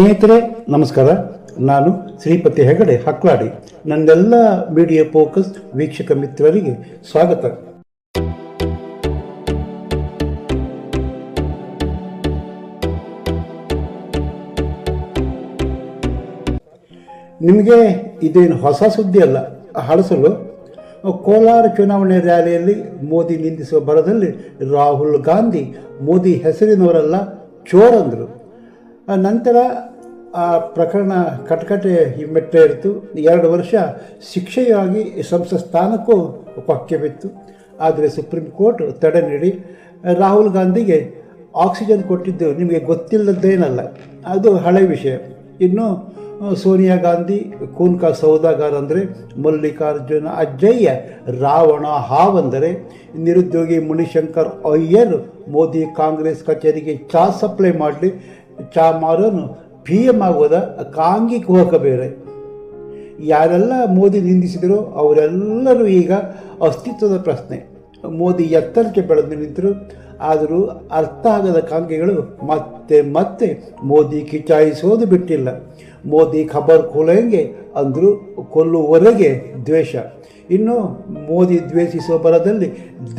ಸ್ನೇಹಿತರೆ, ನಮಸ್ಕಾರ. ನಾನು ಶ್ರೀಪತಿ ಹೆಗಡೆ, ಹಕ್ಲಾಡಿ. ನನ್ನೆಲ್ಲ ಮೀಡಿಯಾ ಫೋಕಸ್ ವೀಕ್ಷಕ ಮಿತ್ರರಿಗೆ ಸ್ವಾಗತ. ನಿಮಗೆ ಇದೇನು ಹೊಸ ಸುದ್ದಿ ಅಲ್ಲ? ಹಳಸಲು? ಕೋಲಾರ ಚುನಾವಣೆ ರ್ಯಾಲಿಯಲ್ಲಿ ಮೋದಿ ನಿಂದಿಸುವ ಬರದಲ್ಲಿ ರಾಹುಲ್ ಗಾಂಧಿ ಮೋದಿ ಹೆಸರಿನವರಲ್ಲ ಚೋರಂದರು ನಂತರ ಆ ಪ್ರಕರಣ ಕಟಕಟೆ ಹಿಮ್ಮೆಟ್ಟೇ ಇರ್ತು. ಎರಡು ವರ್ಷ ಶಿಕ್ಷೆಯಾಗಿ ಸಂಸತ್ ಸ್ಥಾನಕ್ಕೂ ಪಕ್ಕೆ ಆದರೆ ಸುಪ್ರೀಂ ಕೋರ್ಟ್ ತಡೆ ನೀಡಿ ರಾಹುಲ್ ಗಾಂಧಿಗೆ ಆಕ್ಸಿಜನ್ ಕೊಟ್ಟಿದ್ದು ನಿಮಗೆ ಗೊತ್ತಿಲ್ಲದ್ದೇನಲ್ಲ. ಅದು ಹಳೆ ವಿಷಯ. ಇನ್ನು ಸೋನಿಯಾ ಗಾಂಧಿ, ಕೂನ್ಕಾ ಸೌದಾಗಾರ್ ಅಂದರೆ ಮಲ್ಲಿಕಾರ್ಜುನ ಅಜ್ಜಯ್ಯ ರಾವಣ ಹಾವಂದರೆ ನಿರುದ್ಯೋಗಿ ಮುನಿಶಂಕರ್ ಅಯ್ಯರ್ ಮೋದಿ ಕಾಂಗ್ರೆಸ್ ಕಚೇರಿಗೆ ಚಾ ಸಪ್ಲೈ ಮಾಡಲಿ, ಚಾ ಮಾರೋನು ಪಿ ಎಂ ಆಗೋದ ಕಾಂಗಿ ಕುಹಕ ಬೇರೆ. ಯಾರೆಲ್ಲ ಮೋದಿ ನಿಂದಿಸಿದರೋ ಅವರೆಲ್ಲರೂ ಈಗ ಅಸ್ತಿತ್ವದ ಪ್ರಶ್ನೆ. ಮೋದಿ ಎತ್ತರಕ್ಕೆ ಬೆಳೆದು ನಿಂತರು, ಆದರೂ ಅರ್ಥ ಆಗದ ಕಾಂಗಿಗಳು ಮತ್ತೆ ಮತ್ತೆ ಮೋದಿ ಕಿಚಾಯಿಸೋದು ಬಿಟ್ಟಿಲ್ಲ. ಮೋದಿ ಖಬರ್ ಖೋಲೆಂಗೆ ಅಂದರು ಕೊಲ್ಲುವವರೆಗೆ ದ್ವೇಷ. ಇನ್ನು ಮೋದಿ ದ್ವೇಷಿಸುವ ಬಲದಲ್ಲಿ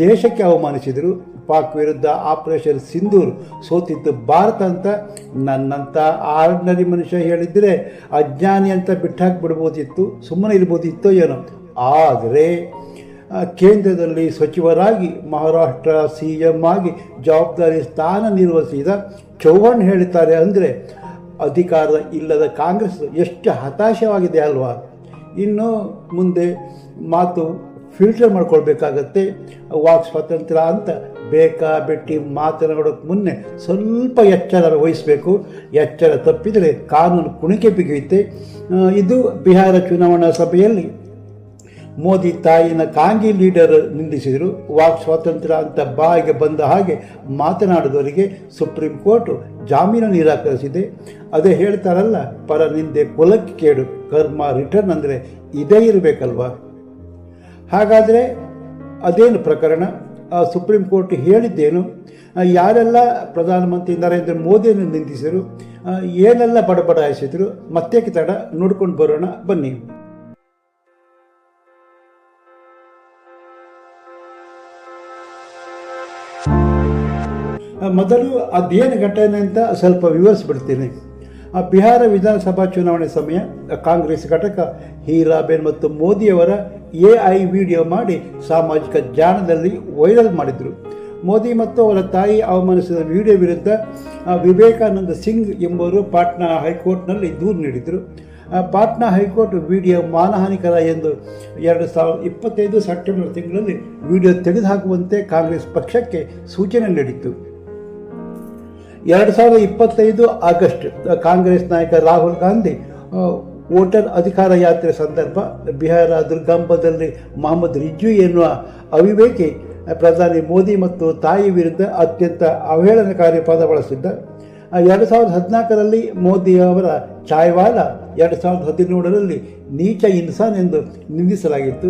ದೇಶಕ್ಕೆ ಅವಮಾನಿಸಿದರು. ಪಾಕ್ ವಿರುದ್ಧ ಆಪರೇಷನ್ ಸಿಂಧೂರ್ ಸೋತಿದ್ದು ಭಾರತ ಅಂತ ನನ್ನಂಥ ಆರ್ಡಿನರಿ ಮನುಷ್ಯ ಹೇಳಿದರೆ ಅಜ್ಞಾನಿ ಅಂತ ಬಿಟ್ಟಾಕ್ಬಿಡ್ಬೋದಿತ್ತು, ಸುಮ್ಮನೆ ಇರ್ಬೋದಿತ್ತೋ ಏನೋ. ಆದರೆ ಕೇಂದ್ರದಲ್ಲಿ ಸಚಿವರಾಗಿ, ಮಹಾರಾಷ್ಟ್ರ ಸಿ ಎಂ ಆಗಿ ಜವಾಬ್ದಾರಿ ಸ್ಥಾನ ನಿರ್ವಹಿಸಿದ ಚೌಹಾಣ್ ಹೇಳ್ತಾರೆ ಅಂದರೆ ಅಧಿಕಾರ ಇಲ್ಲದ ಕಾಂಗ್ರೆಸ್ ಎಷ್ಟು ಹತಾಶವಾಗಿದೆ ಅಲ್ವಾ? ಇನ್ನು ಮುಂದೆ ಮಾತು ಫಿಲ್ಟರ್ ಮಾಡ್ಕೊಳ್ಬೇಕಾಗತ್ತೆ. ವಾಕ್ ಸ್ವಾತಂತ್ರ್ಯ ಅಂತ ಬೇಕಾ ಬೆಟ್ಟಿ ಮಾತನಾಡೋಕ್ಕೆ ಮುನ್ನೆ ಸ್ವಲ್ಪ ಎಚ್ಚರ ವಹಿಸಬೇಕು. ಎಚ್ಚರ ತಪ್ಪಿದರೆ ಕಾನೂನು ಕುಣಿಕೆ ಬಿಗಿಯುತ್ತೆ. ಇದು ಬಿಹಾರ ಚುನಾವಣಾ ಸಭೆಯಲ್ಲಿ ಮೋದಿ ತಾಯಿನ ಕಾಂಗಿ ಲೀಡರ್ ನಿಂದಿಸಿದರು. ವಾಕ್ ಸ್ವಾತಂತ್ರ್ಯ ಅಂತ ಬಾಯಿಗೆ ಬಂದ ಹಾಗೆ ಮಾತನಾಡಿದವರಿಗೆ ಸುಪ್ರೀಂ ಕೋರ್ಟ್ ಜಾಮೀನು ನಿರಾಕರಿಸಿದೆ. ಅದೇ ಹೇಳ್ತಾರಲ್ಲ, ಪರ ನಿಂದೆ ಕುಲಕ್ಕೆ ಕೇಡು, ಕರ್ಮ ರಿಟರ್ನ್ ಅಂದರೆ ಇದೇ ಇರಬೇಕಲ್ವ? ಹಾಗಾದರೆ ಅದೇನು ಪ್ರಕರಣ? ಸುಪ್ರೀಂ ಕೋರ್ಟ್ ಹೇಳಿದ್ದೇನು? ಯಾರೆಲ್ಲ ಪ್ರಧಾನಮಂತ್ರಿ ನರೇಂದ್ರ ಮೋದಿಯನ್ನು ನಿಂದಿಸಿದರು? ಏನೆಲ್ಲ ಬಡಬಡಾಯಿಸಿದರು ಮತ್ತೆ ತಡ? ನೋಡ್ಕೊಂಡು ಬರೋಣ, ಬನ್ನಿ. ಮೊದಲು ಅದೇನು ಘಟನೆ ಅಂತ ಸ್ವಲ್ಪ ವಿವರಿಸ್ಬಿಡ್ತೀನಿ. ಆ, ಬಿಹಾರ ವಿಧಾನಸಭಾ ಚುನಾವಣೆ ಸಮಯ ಕಾಂಗ್ರೆಸ್ ಘಟಕ ಹೀರಾಬೇನ್ ಮತ್ತು ಮೋದಿಯವರ ಎ ಐ ವಿಡಿಯೋ ಮಾಡಿ ಸಾಮಾಜಿಕ ಜಾಲದಲ್ಲಿ ವೈರಲ್ ಮಾಡಿದರು. ಮೋದಿ ಮತ್ತು ಅವರ ತಾಯಿ ಅವಮಾನಿಸಿದ ವಿಡಿಯೋ ವಿರುದ್ಧ ವಿವೇಕಾನಂದ ಸಿಂಗ್ ಎಂಬುವರು ಪಾಟ್ನಾ ಹೈಕೋರ್ಟ್ನಲ್ಲಿ ದೂರು ನೀಡಿದರು. ಪಾಟ್ನಾ ಹೈಕೋರ್ಟ್ ವಿಡಿಯೋ ಮಾನಹಾನಿಕರ ಎಂದು ಎರಡು ಸಾವಿರದ ಇಪ್ಪತ್ತೈದು ಸೆಪ್ಟೆಂಬರ್ ತಿಂಗಳಲ್ಲಿ ವಿಡಿಯೋ ತೆಗೆದುಹಾಕುವಂತೆ ಕಾಂಗ್ರೆಸ್ ಪಕ್ಷಕ್ಕೆ ಸೂಚನೆ ನೀಡಿತ್ತು. ಎರಡು ಸಾವಿರದ ಇಪ್ಪತ್ತೈದು ಆಗಸ್ಟ್, ಕಾಂಗ್ರೆಸ್ ನಾಯಕ ರಾಹುಲ್ ಗಾಂಧಿ ವೋಟರ್ ಅಧಿಕಾರ ಯಾತ್ರೆ ಸಂದರ್ಭ, ಬಿಹಾರ ದುರ್ಗಾಂಬದಲ್ಲಿ ಮೊಹಮ್ಮದ್ ರಿಜ್ಜು ಎನ್ನುವ ಅವಿವೇಕಿ ಪ್ರಧಾನಿ ಮೋದಿ ಮತ್ತು ತಾಯಿ ವಿರುದ್ಧ ಅತ್ಯಂತ ಅವಹೇಳನಕಾರಿ ಪದ ಬಳಸಿದ್ದ ಎರಡು ಸಾವಿರದ ಹದಿನಾಲ್ಕರಲ್ಲಿ ಮೋದಿ ಅವರ ಚಾಯ್ವಾಲ ಎರಡು ಸಾವಿರದ ಹದಿನೇಳರಲ್ಲಿ ನೀಚ ಇನ್ಸಾನ್ ಎಂದು ನಿಂದಿಸಲಾಗಿತ್ತು.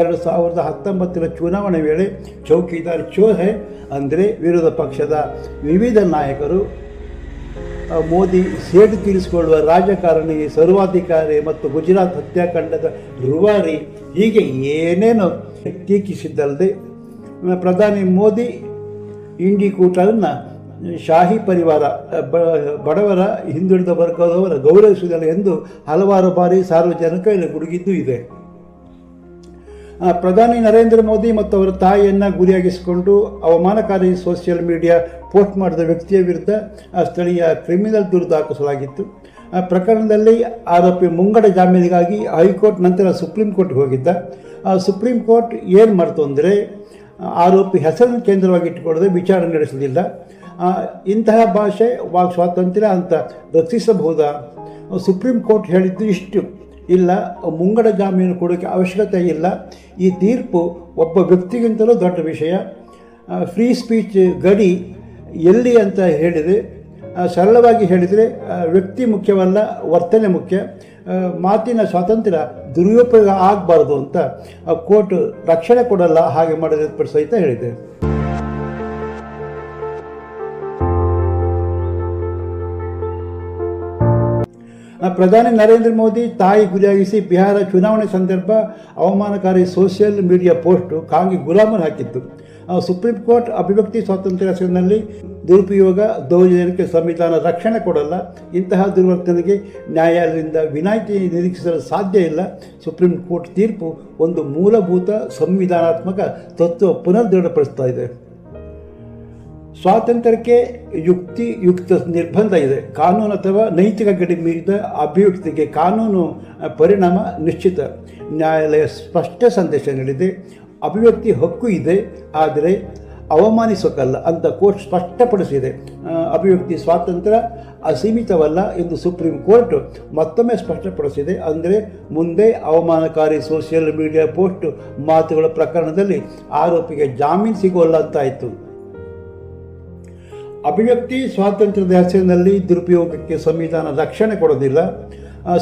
ಎರಡು ಸಾವಿರದ ಹತ್ತೊಂಬತ್ತರ ಚುನಾವಣೆ ವೇಳೆ ಚೌಕಿದಾರ್ ಚೋಹೆ ಅಂದರೆ ವಿರೋಧ ಪಕ್ಷದ ವಿವಿಧ ನಾಯಕರು ಮೋದಿ ಸೇಡು ತೀರಿಸಿಕೊಳ್ಳುವ ರಾಜಕಾರಣಿ, ಸರ್ವಾಧಿಕಾರಿ ಮತ್ತು ಗುಜರಾತ್ ಹತ್ಯಾಕಾಂಡದ ರುವಾರಿ ಹೀಗೆ ಏನೇನು ಟೀಕಿಸಿದ್ದಲ್ಲದೆ, ಪ್ರಧಾನಿ ಮೋದಿ, ಇಂಡಿ ಕೂಟವನ್ನು ಶಾಹಿ ಪರಿವಾರ ಬಡವರ, ಹಿಂದುಳಿದ ವರ್ಗದವರ ಗೌರವಿಸುವುದಿಲ್ಲ ಎಂದು ಹಲವಾರು ಬಾರಿ ಸಾರ್ವಜನಿಕ ಗುಡುಗಿದ್ದು ಇದೆ. ಪ್ರಧಾನಿ ನರೇಂದ್ರ ಮೋದಿ ಮತ್ತು ಅವರ ತಾಯಿಯನ್ನು ಗುರಿಯಾಗಿಸಿಕೊಂಡು ಅವಮಾನಕಾರಿ ಸೋಷಿಯಲ್ ಮೀಡಿಯಾ ಪೋಸ್ಟ್ ಮಾಡಿದ ವ್ಯಕ್ತಿಯ ವಿರುದ್ಧ ಸ್ಥಳೀಯ ಕ್ರಿಮಿನಲ್ ದೂರು ದಾಖಲಿಸಲಾಗಿತ್ತು. ಆ, ಪ್ರಕರಣದಲ್ಲಿ ಆರೋಪಿ ಮುಂಗಡ ಜಾಮೀನಿಗಾಗಿ ಹೈಕೋರ್ಟ್ ನಂತರ ಸುಪ್ರೀಂ ಕೋರ್ಟ್ಗೆ ಹೋಗಿದ್ದ. ಆ, ಸುಪ್ರೀಂ ಕೋರ್ಟ್ ಏನು ಮಾಡ್ತು ಅಂದರೆ ಆರೋಪಿ ಹೆಸರನ್ನು ಕೇಂದ್ರವಾಗಿ ಇಟ್ಟುಕೊಳ್ಳದೆ ವಿಚಾರಣೆ ನಡೆಸಲಿಲ್ಲ. ಇಂತಹ ಭಾಷೆ ವಾಕ್ ಸ್ವಾತಂತ್ರ್ಯ ಅಂತ ರಕ್ಷಿಸಬಹುದಾ? ಸುಪ್ರೀಂ ಕೋರ್ಟ್ ಹೇಳಿದ್ದು ಇಷ್ಟು. ಇಲ್ಲ, ಮುಂಗಡ ಜಾಮೀನು ಕೊಡೋಕ್ಕೆ ಅವಶ್ಯಕತೆ ಇಲ್ಲ. ಈ ತೀರ್ಪು ಒಬ್ಬ ವ್ಯಕ್ತಿಗಿಂತಲೂ ದೊಡ್ಡ ವಿಷಯ. ಫ್ರೀ ಸ್ಪೀಚ್ ಗಡಿ ಎಲ್ಲಿ ಅಂತ ಹೇಳಿದರೆ ಸರಳವಾಗಿ ಹೇಳಿದರೆ ವ್ಯಕ್ತಿ ಮುಖ್ಯವಲ್ಲ, ವರ್ತನೆ ಮುಖ್ಯ. ಮಾತಿನ ಸ್ವಾತಂತ್ರ್ಯ ದುರುಪಯೋಗ ಆಗಬಾರ್ದು ಅಂತ ಕೋರ್ಟ್ ರಕ್ಷಣೆ ಕೊಡಲ್ಲ, ಹಾಗೆ ಮಾಡಿದ ಸಹಿತ ಹೇಳಿದೆ. ಪ್ರಧಾನಿ ನರೇಂದ್ರ ಮೋದಿ ತಾಯಿ ಗುರಿಯಾಗಿಸಿ ಬಿಹಾರ ಚುನಾವಣೆ ಸಂದರ್ಭ ಅವಮಾನಕಾರಿ ಸೋಷಿಯಲ್ ಮೀಡಿಯಾ ಪೋಸ್ಟ್ ಕಾಂಗಿ ಗುಲಾಮನ್ ಹಾಕಿತ್ತು. ಸುಪ್ರೀಂ ಕೋರ್ಟ್ ಅಭಿವ್ಯಕ್ತಿ ಸ್ವಾತಂತ್ರ್ಯ ಹೆಸರಿನಲ್ಲಿ ದುರುಪಯೋಗ, ದೌರ್ಜನ್ಯಕ್ಕೆ ಸಂವಿಧಾನ ರಕ್ಷಣೆ ಕೊಡಲ್ಲ, ಇಂತಹ ದುರ್ವರ್ತನೆಗೆ ನ್ಯಾಯಾಲಯದಿಂದ ವಿನಾಯಿತಿ ನಿರೀಕ್ಷಿಸಲು ಸಾಧ್ಯ ಇಲ್ಲ. ಸುಪ್ರೀಂ ಕೋರ್ಟ್ ತೀರ್ಪು ಒಂದು ಮೂಲಭೂತ ಸಂವಿಧಾನಾತ್ಮಕ ತತ್ವ ಪುನರ್ದೃಢಪಡಿಸ್ತಾ ಇದೆ. ಸ್ವಾತಂತ್ರ್ಯಕ್ಕೆ ಯುಕ್ತಿ, ಯುಕ್ತ ನಿರ್ಬಂಧ ಇದೆ. ಕಾನೂನು ಅಥವಾ ನೈತಿಕ ಗಡಿ ಮೀರಿದ ಅಭಿವ್ಯಕ್ತಿಗೆ ಕಾನೂನು ಪರಿಣಾಮ ನಿಶ್ಚಿತ. ನ್ಯಾಯಾಲಯ ಸ್ಪಷ್ಟ ಸಂದೇಶ ನೀಡಿದೆ. ಅಭಿವ್ಯಕ್ತಿ ಹಕ್ಕು ಇದೆ. ಆದರೆ ಅವಮಾನಿಸೋಕಲ್ಲ ಅಂತ ಕೋರ್ಟ್ ಸ್ಪಷ್ಟಪಡಿಸಿದೆ. ಅಭಿವ್ಯಕ್ತಿ ಸ್ವಾತಂತ್ರ್ಯ ಅಸೀಮಿತವಲ್ಲ ಎಂದು ಸುಪ್ರೀಂ ಕೋರ್ಟ್ ಮತ್ತೊಮ್ಮೆ ಸ್ಪಷ್ಟಪಡಿಸಿದೆ. ಅಂದರೆ ಮುಂದೆ ಅವಮಾನಕಾರಿ ಸೋಷಿಯಲ್ ಮೀಡಿಯಾ ಪೋಸ್ಟ್ ಮಾತುಗಳ ಪ್ರಕರಣದಲ್ಲಿ ಆರೋಪಿಗೆ ಜಾಮೀನು ಸಿಗೋಲ್ಲ ಅಂತಾಯಿತು ಅಭಿವ್ಯಕ್ತಿ ಸ್ವಾತಂತ್ರ್ಯದ ಹೆಸರಿನಲ್ಲಿ ದುರುಪಯೋಗಕ್ಕೆ ಸಂವಿಧಾನ ರಕ್ಷಣೆ ಕೊಡೋದಿಲ್ಲ.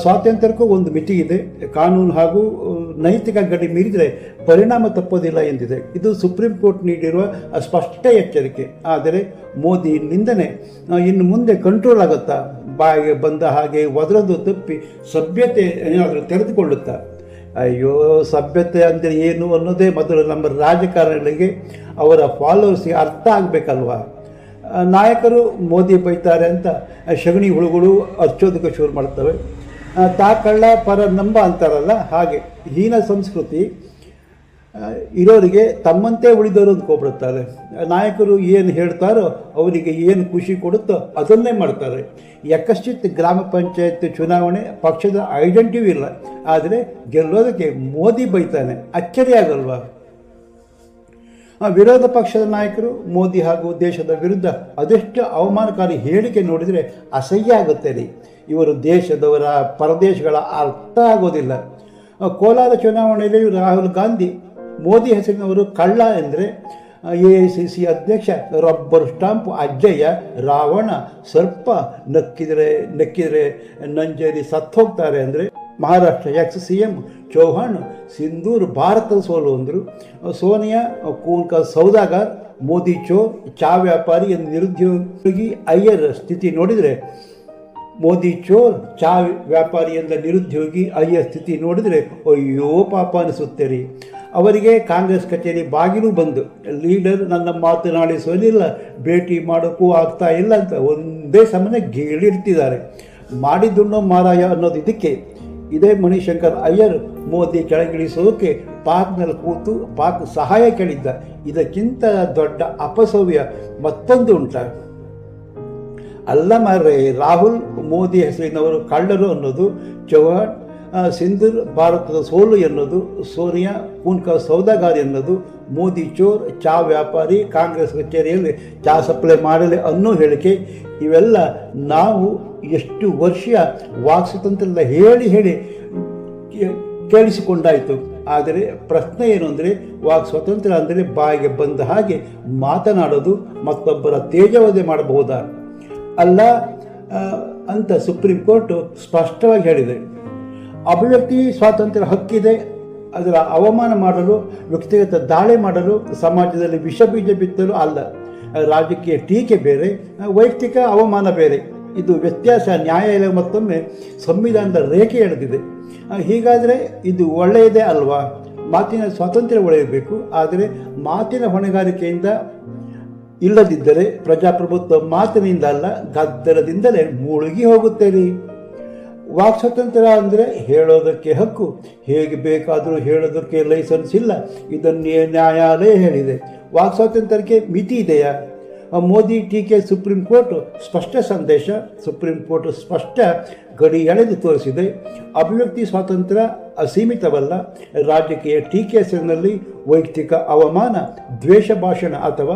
ಸ್ವಾತಂತ್ರ್ಯಕ್ಕೂ ಒಂದು ಮಿತಿ ಇದೆ. ಕಾನೂನು ಹಾಗೂ ನೈತಿಕ ಗಡಿ ಮೀರಿದರೆ ಪರಿಣಾಮ ತಪ್ಪೋದಿಲ್ಲ ಎಂದಿದೆ. ಇದು ಸುಪ್ರೀಂ ಕೋರ್ಟ್ ನೀಡಿರುವ ಸ್ಪಷ್ಟ ಎಚ್ಚರಿಕೆ. ಆದರೆ ಮೋದಿ ನಿಂದನೆ ಇನ್ನು ಮುಂದೆ ಕಂಟ್ರೋಲ್ ಆಗುತ್ತಾ? ಬಾಯಿಗೆ ಬಂದ ಹಾಗೆ ಒದರದು ತಪ್ಪಿ ಸಭ್ಯತೆ ಏನಾದರೂ ತೆರೆದುಕೊಳ್ಳುತ್ತಾ? ಅಯ್ಯೋ, ಸಭ್ಯತೆ ಅಂದರೆ ಏನು ಅನ್ನೋದೇ ಮೊದಲು ನಮ್ಮ ರಾಜಕಾರಣಿಗಳಿಗೆ ಅವರ ಫಾಲೋವರ್ಸ್ಗೆ ಅರ್ಥ ಆಗಬೇಕಲ್ವಾ? ನಾಯಕರು ಮೋದಿ ಬೈತಾರೆ ಅಂತ ಶಗಣಿ ಹುಳುಗಳು ಅರ್ಚೋದಕ್ಕೆ ಶುರು ಮಾಡ್ತವೆ. ತಾಕಳ್ಳ ಪರ ನಂಬ ಅಂತಾರಲ್ಲ ಹಾಗೆ ಹೀನ ಸಂಸ್ಕೃತಿ ಇರೋರಿಗೆ ತಮ್ಮಂತೆ ಉಳಿದವರು ಅಂದ್ಕೊಬಿಡುತ್ತಾರೆ ನಾಯಕರು ಏನು ಹೇಳ್ತಾರೋ ಅವರಿಗೆ ಏನು ಖುಷಿ ಕೊಡುತ್ತೋ ಅದನ್ನೇ ಮಾಡ್ತಾರೆ. ಯಕಶ್ಚಿತ್ ಗ್ರಾಮ ಪಂಚಾಯತ್ ಚುನಾವಣೆ ಪಕ್ಷದ ಐಡೆಂಟಿಟಿ ಇಲ್ಲ. ಆದರೆ ಗೆಲ್ಲೋದಕ್ಕೆ ಮೋದಿ ಬೈತಾನೆ. ಅಚ್ಚರಿ ಆಗಲ್ವಾ ಆ, ವಿರೋಧ ಪಕ್ಷದ ನಾಯಕರು ಮೋದಿ ಹಾಗೂ ದೇಶದ ವಿರುದ್ಧ ಅದೆಷ್ಟು ಅವಮಾನಕಾರಿ ಹೇಳಿಕೆ ನೋಡಿದರೆ ಅಸಹ್ಯ ಆಗುತ್ತೆ ರೀ. ಇವರು ದೇಶದವರ ಪರದೇಶಗಳ ಅರ್ಥ ಆಗೋದಿಲ್ಲ. ಕೋಲಾರ ಚುನಾವಣೆಯಲ್ಲಿ ರಾಹುಲ್ ಗಾಂಧಿ, ಮೋದಿ ಹೆಸರಿನವರು ಕಳ್ಳ ಎಂದರೆ, ಎ ಐ ಸಿ ಸಿ ಅಧ್ಯಕ್ಷ ರಬ್ಬರ್ ಸ್ಟಾಂಪ್ ಅಜ್ಜಯ್ಯ, ರಾವಣ ಸರ್ಪ ನಕ್ಕಿದರೆ ನಕ್ಕಿದರೆ ನಂಜರಿ ಸತ್ತೋಗ್ತಾರೆ ಅಂದರೆ Maharashtra ex C M? Chauhan, Sindoor, ಭಾರತದ ಸೋಲು ಅಂದರು. ಸೋನಿಯಾ ಕೂನ್ಕ ಸೌದಾಗಾರ್ ಮೋದಿ ಚೋ, ಚಾ ವ್ಯಾಪಾರಿ ನಿರುದ್ಯೋಗಿ ಅಯ್ಯರ್ ಸ್ಥಿತಿ ನೋಡಿದರೆ, ಮೋದಿ ಚೋರ್ ಚಾ ವ್ಯಾಪಾರಿ ಎಂದ ನಿರುದ್ಯೋಗಿ ಅಯ್ಯರ್ ಸ್ಥಿತಿ ನೋಡಿದರೆ, ಅಯ್ಯೋ ಪಾಪ ಅನಿಸುತ್ತೆ ರೀ ಅವರಿಗೆ ಕಾಂಗ್ರೆಸ್ ಕಚೇರಿ ಬಾಗಿಲು ಬಂದು, ಲೀಡರ್, ನನ್ನ ಮಾತನಾಡಿಸಲಿಲ್ಲ ಭೇಟಿ ಮಾಡೋಕ್ಕೂ ಆಗ್ತಾ ಇಲ್ಲ ಅಂತ ಒಂದೇ ಸಮನೆ ಗೀಳಿಡ್ತಿದ್ದಾರೆ ಮಾಡಿದ್ದುಣ್ಣೋ ಮಾರಾಯ ಅನ್ನೋದು ಇದಕ್ಕೆ ಇದೇ ಮಣಿಶಂಕರ್ ಅಯ್ಯರ್ ಮೋದಿ ಕೆಳಗಿಳಿಸೋದಕ್ಕೆ ಪಾಕ್ನಲ್ಲಿ ಕೂತು ಪಾಕ್ ಸಹಾಯ ಕೇಳಿದ್ದ. ಇದಕ್ಕಿಂತ ದೊಡ್ಡ ಅಪಸವ್ಯ ಮತ್ತೊಂದು ಉಂಟ. ಅಲ್ಲ ಮಾರ್ರೆ, ರಾಹುಲ್ ಮೋದಿ ಹೆಸರಿನವರು ಕಳ್ಳರು ಅನ್ನೋದು, ಚೌಹಾಣ್ ಸಿಂಧೂರ್ ಭಾರತದ ಸೋಲು ಎನ್ನೋದು ಸೋನಿಯಾ ಕೂನ್ಕ ಸೌದಾಗಾರಿ ಎನ್ನೋದು ಮೋದಿ ಚೋರ್, ಚಾ ವ್ಯಾಪಾರಿ, ಕಾಂಗ್ರೆಸ್ ಕಚೇರಿಯಲ್ಲಿ ಚಾ ಸಪ್ಲೈ ಮಾಡಲಿ ಅನ್ನೋ ಹೇಳಿಕೆ, ಇವೆಲ್ಲ ನಾವು ಎಷ್ಟು ವರ್ಷ ವಾಕ್ ಸ್ವಾತಂತ್ರ್ಯದ ಹೇಳಿ ಹೇಳಿ ಕೇಳಿಸಿಕೊಂಡಾಯಿತು. ಆದರೆ ಪ್ರಶ್ನೆ ಏನು ಅಂದರೆ ವಾಕ್ ಸ್ವತಂತ್ರ ಅಂದರೆ ಬಾಯಿಗೆ ಬಂದ ಹಾಗೆ ಮಾತನಾಡೋದು ಮತ್ತೊಬ್ಬರ ತೇಜವದೆ ಮಾಡಬಹುದಾ? ಅಲ್ಲ ಅಂತ ಸುಪ್ರೀಂ ಕೋರ್ಟ್ ಸ್ಪಷ್ಟವಾಗಿ ಹೇಳಿದೆ. ಅಭಿವ್ಯಕ್ತಿ ಸ್ವಾತಂತ್ರ್ಯ ಹಕ್ಕಿದೆ. ಅದರ ಅವಮಾನ ಮಾಡಲು, ವ್ಯಕ್ತಿಗತ ದಾಳಿ ಮಾಡಲು, ಸಮಾಜದಲ್ಲಿ ವಿಷ ಬೀಜ ಬಿತ್ತಲು ಅಲ್ಲ. ರಾಜಕೀಯ ಟೀಕೆ ಬೇರೆ ವೈಯಕ್ತಿಕ ಅವಮಾನ ಬೇರೆ. ಇದು ವ್ಯತ್ಯಾಸ ನ್ಯಾಯಾಲಯ ಮತ್ತೊಮ್ಮೆ ಸಂವಿಧಾನದ ರೇಖೆ ಎಳೆದಿದೆ. ಹೀಗಾದರೆ ಇದು ಒಳ್ಳೆಯದೇ ಅಲ್ವಾ? ಮಾತಿನ ಸ್ವಾತಂತ್ರ್ಯ ಒಳೆಯಬೇಕು ಆದರೆ ಮಾತಿನ ಹೊಣೆಗಾರಿಕೆಯಿಂದ ಇಲ್ಲದಿದ್ದರೆ ಪ್ರಜಾಪ್ರಭುತ್ವ ಮಾತಿನಿಂದ ಅಲ್ಲ, ಗದ್ದಲದಿಂದಲೇ ಮುಳುಗಿ ಹೋಗುತ್ತೇರಿ ವಾಕ್ ಸ್ವಾತಂತ್ರ್ಯ ಅಂದರೆ ಹೇಳೋದಕ್ಕೆ ಹಕ್ಕು. ಹೇಗೆ ಬೇಕಾದರೂ ಹೇಳೋದಕ್ಕೆ ಲೈಸೆನ್ಸ್ ಇಲ್ಲ. ಇದನ್ನೇ ನ್ಯಾಯಾಲಯ ಹೇಳಿದೆ. ವಾಕ್ ಸ್ವಾತಂತ್ರ್ಯಕ್ಕೆ ಮಿತಿ ಇದೆಯಾ? ಮೋದಿ ಟೀಕೆ ಸುಪ್ರೀಂ ಕೋರ್ಟ್ ಸ್ಪಷ್ಟ ಸಂದೇಶ ಸುಪ್ರೀಂ ಕೋರ್ಟ್ ಸ್ಪಷ್ಟ ಗಡಿ ಎಳೆದು ತೋರಿಸಿದೆ. ಅಭಿವ್ಯಕ್ತಿ ಸ್ವಾತಂತ್ರ್ಯ ಅಸೀಮಿತವಲ್ಲ. ರಾಜಕೀಯ ಟೀಕೆ ಹೆಸರಿನಲ್ಲಿ ವೈಯಕ್ತಿಕ ಅವಮಾನ, ದ್ವೇಷ ಭಾಷಣ ಅಥವಾ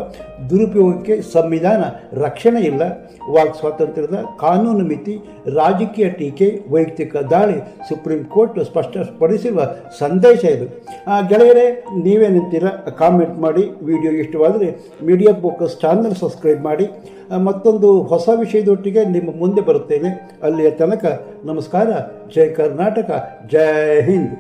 ದುರುಪಯೋಗಕ್ಕೆ ಸಂವಿಧಾನ ರಕ್ಷಣೆ ಇಲ್ಲ. ವಾಕ್ ಸ್ವಾತಂತ್ರ್ಯದ ಕಾನೂನು ಮಿತಿ, ರಾಜಕೀಯ ಟೀಕೆ, ವೈಯಕ್ತಿಕ ದಾಳಿ ಸುಪ್ರೀಂ ಕೋರ್ಟ್ ಸ್ಪಷ್ಟಪಡಿಸಿರುವ ಸಂದೇಶ ಇದು. ಗೆಳೆಯರೇ ನೀವೇನಂತೀರ ಕಾಮೆಂಟ್ ಮಾಡಿ. ವಿಡಿಯೋ ಇಷ್ಟವಾದರೆ ಮೀಡಿಯಾ ಫೋಕಸ್ ಚಾನಲ್ ಸಬ್ಸ್ಕ್ರೈಬ್ ಮಾಡಿ. ಮತ್ತೊಂದು ಹೊಸ ವಿಷಯದೊಟ್ಟಿಗೆ ನಿಮ್ಮ ಮುಂದೆ ಬರುತ್ತೇನೆ. ಅಲ್ಲಿಯ ತನಕ ನಮಸ್ಕಾರ ಜೈ ಕರ್ನಾಟಕ ಜೈ ಹಿಂದ್